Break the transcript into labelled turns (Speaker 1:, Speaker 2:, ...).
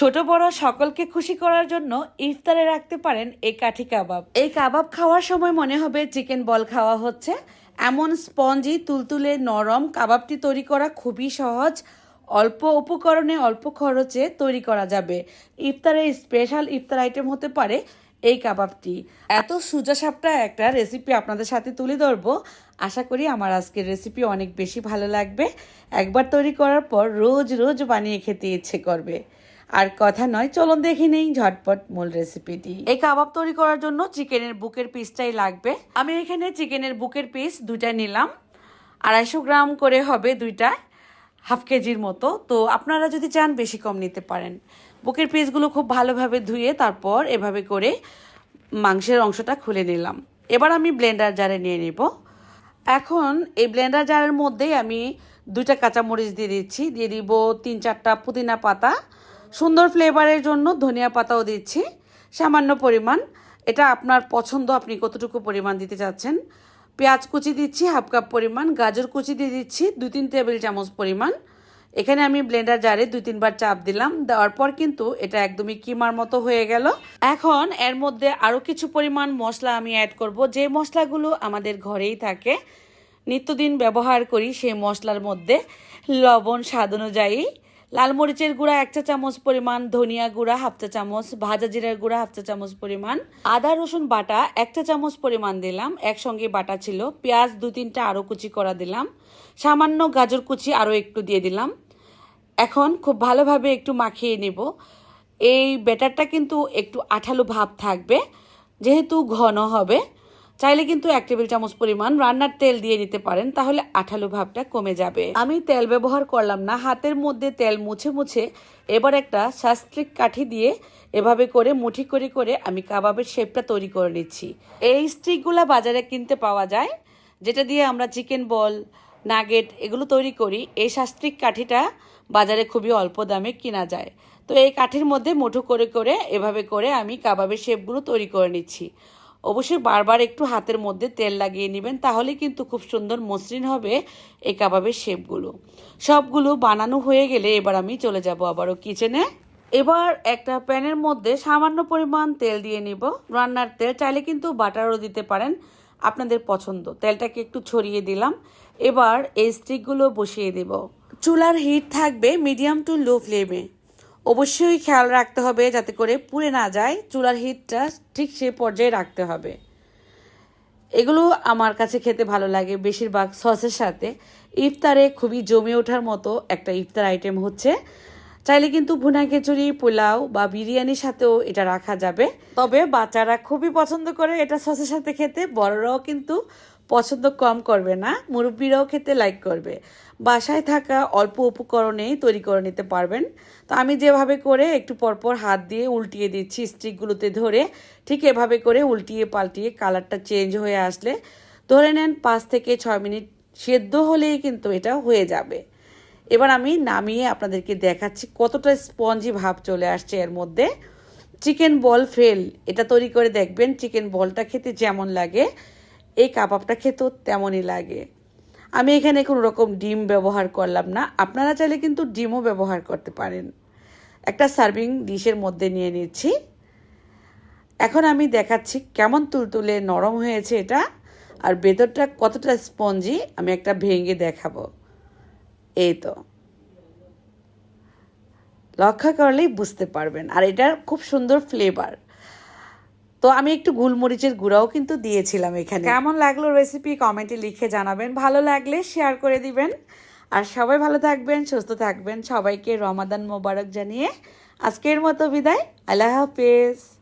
Speaker 1: ছোট বড় সকলকে খুশি করার জন্য ইফতারে রাখতে পারেন এই কাঠি কাবাব। এই কাবাব খাওয়ার সময় মনে হবে চিকেন বল খাওয়া হচ্ছে। এমন স্পঞ্জি, তুলতুলে, নরম কাবাবটি তৈরি করা খুবই সহজ। অল্প উপকরণে অল্প খরচে তৈরি করা যাবে। ইফতারের স্পেশাল ইফতার আইটেম হতে পারে এই কাবাবটি। এত সুজা সাপটা একটা রেসিপি আপনাদের সাথে তুলে ধরবো। আশা করি আমার আজকের রেসিপি অনেক বেশি ভালো লাগবে। একবার তৈরি করার পর রোজ রোজ বানিয়ে খেতে ইচ্ছে করবে। আর কথা নয়, চলুন দেখে নেই ঝটপট মূল রেসিপিটি এই কাবাব তৈরি করার জন্য চিকেনের বুকের পিসটাই লাগবে। আমি এখানে চিকেনের বুকের পিস দুইটা নিলাম। আড়াইশো গ্রাম করে হবে দুইটা, হাফ কেজির মতো। তো আপনারা যদি চান বেশি কম নিতে পারেন। বুকের পিসগুলো খুব ভালোভাবে ধুয়ে তারপর এভাবে করে মাংসের অংশটা খুলে নিলাম। এবার আমি ব্লেন্ডার জারে নিয়ে নেব। এখন এই ব্লেন্ডার জারের মধ্যেই আমি দুইটা কাঁচামরিচ দিয়ে দিচ্ছি। দিয়ে দিব তিন চারটা পুদিনা পাতা সুন্দর ফ্লেভারের জন্য ধনিয়া পাতাও দিচ্ছি। সামান্য পরিমাণ। এটা আপনার পছন্দ, আপনি কতটুকু পরিমাণ দিতে চাচ্ছেন? পেঁয়াজ কুচি দিচ্ছি, হাফ কাপ পরিমাণ। গাজর কুচি দিয়ে দিচ্ছি দু তিন টেবিল চামচ পরিমাণ। এখানে আমি ব্লেন্ডার জারে দুই তিনবার চাপ দিলাম। দেওয়ার পর কিন্তু এটা একদমই কিমার মতো হয়ে গেল। এখন এর মধ্যে আরও কিছু পরিমাণ মশলা আমি অ্যাড করব। যে মশলাগুলো আমাদের ঘরেই থাকে, নিত্যদিন ব্যবহার করি সেই মশলার মধ্যে লবণ, স্বাদ অনুযায়ী লাল মরিচের গুঁড়া এক চা চামচ পরিমাণ, ধনিয়া গুঁড়া হাফ চা চামচ, ভাজা জিরার গুঁড়া হাফ চা চামচ পরিমাণ, আদা, রসুন বাটা এক চা চামচ পরিমাণ দিলাম, একসঙ্গে বাটা ছিল, পেঁয়াজ দু তিনটা আরও কুচি করা দিলাম, সামান্য গাজর কুচি আরও একটু দিয়ে দিলাম। এখন খুব ভালোভাবে একটু মাখিয়ে নেব। এই ব্যাটারটা কিন্তু একটু আঠালো ভাব থাকবে, যেহেতু ঘন হবে। চাইলে কিন্তু এক টেবিল চামচ পরিমাণ রান্নার তেল দিয়ে নিতে পারেন, তাহলে আঠালো ভাবটা কমে যাবে। আমি তেল ব্যবহার করলাম না, হাতের মধ্যে তেল মুছে মুছে এবার একটা শাস্ত্রিক কাঠি দিয়ে এভাবে করে মুঠি করে করে আমি কাবাবের শেপটা তৈরি করে নিচ্ছি। এই স্টিকগুলা বাজারে কিনতে পাওয়া যায়, যেটা দিয়ে আমরা চিকেন বল, নাগেট এগুলো তৈরি করি। এই শাস্ত্রিক কাঠিটা বাজারে খুবই অল্প দামে কিনা যায়। তো এই কাঠির মধ্যে মুঠো করে করে এভাবে করে আমি কাবাবের শেপগুলো তৈরি করে নিচ্ছি। অবশ্যই বারবার একটু হাতের মধ্যে তেল লাগিয়ে নেবেন, তাহলে কিন্তু খুব সুন্দর মসৃণ হবে এই কাবাবের শেপগুলো। সবগুলো বানানো হয়ে গেলে এবার আমি চলে যাব আবারও কিচেনে এবার একটা প্যানের মধ্যে সামান্য পরিমাণ তেল দিয়ে নিব। রান্নার তেল চাইলে কিন্তু বাটারও দিতে পারেন, আপনাদের পছন্দ। তেলটাকে একটু ছড়িয়ে দিলাম। এবার এই স্টিকগুলো বসিয়ে দেব। চুলার হিট থাকবে মিডিয়াম টু লো ফ্লেমে অবশ্যই খেয়াল রাখতে হবে যাতে করে পুড়ে না যায়। চুলার হিটটা ঠিক সেই পর্যায়ে রাখতে হবে। এগুলো আমার কাছে খেতে ভালো লাগে। বেশিরভাগ সসের সাথে ইফতারে খুবই জমে ওঠার মতো একটা ইফতার আইটেম হচ্ছে। চাইলে কিন্তু ভুনা খিচুড়ি, পোলাও বা বিরিয়ানির সাথেও এটা রাখা যাবে। তবে বাচ্চারা খুবই পছন্দ করে এটা সসের সাথে খেতে। বড়রাও কিন্তু পছন্দ কম করবে না, মুরব্বীরাও খেতে লাইক করবে। বাসায় থাকা অল্প উপকরণেই তৈরি করে নিতে পারবেন। তো আমি যেভাবে করে একটু পরপর হাত দিয়ে উল্টিয়ে দিচ্ছি স্টিকগুলোতে ধরে, ঠিক এভাবে করে উল্টিয়ে পাল্টিয়ে কালারটা চেঞ্জ হয়ে আসলে ধরে নেন পাঁচ থেকে ছয় মিনিট সেদ্ধ হলেই কিন্তু এটা হয়ে যাবে। এবার আমি নামিয়ে আপনাদেরকে দেখাচ্ছি কতটা স্পঞ্জি ভাব চলে আসছে এর মধ্যে। চিকেন বল ফেল, এটা তৈরি করে দেখবেন, চিকেন বলটা খেতে যেমন লাগে। এই কাবাবটা খেতেও তেমনই লাগে। আমি এখানে কোনো রকম ডিম ব্যবহার করলাম না। আপনারা চাইলে কিন্তু ডিমও ব্যবহার করতে পারেন। একটা সার্ভিং ডিশের মধ্যে নিয়ে নিচ্ছি। এখন আমি দেখাচ্ছি কেমন তুলতুলে নরম হয়েছে এটা আর ভেতরটা কতটা স্পঞ্জি, আমি একটা ভেঙে দেখাবো। এই তো। লক্ষ্য করলেই বুঝতে পারবেন। আর এটার খুব সুন্দর ফ্লেভার তো আমি একটু গোলমরিচের গুঁড়াও কিন্তু দিয়েছিলাম এখানে। কেমন লাগল রেসিপি কমেন্টে লিখে জানাবেন। ভালো লাগলে শেয়ার করে দিবেন। আর সবাই ভালো থাকবেন, সুস্থ থাকবেন। সবাইকে রমাদান মোবারক জানিয়ে আজকের মতো বিদায়। আল্লাহ হাফেজ।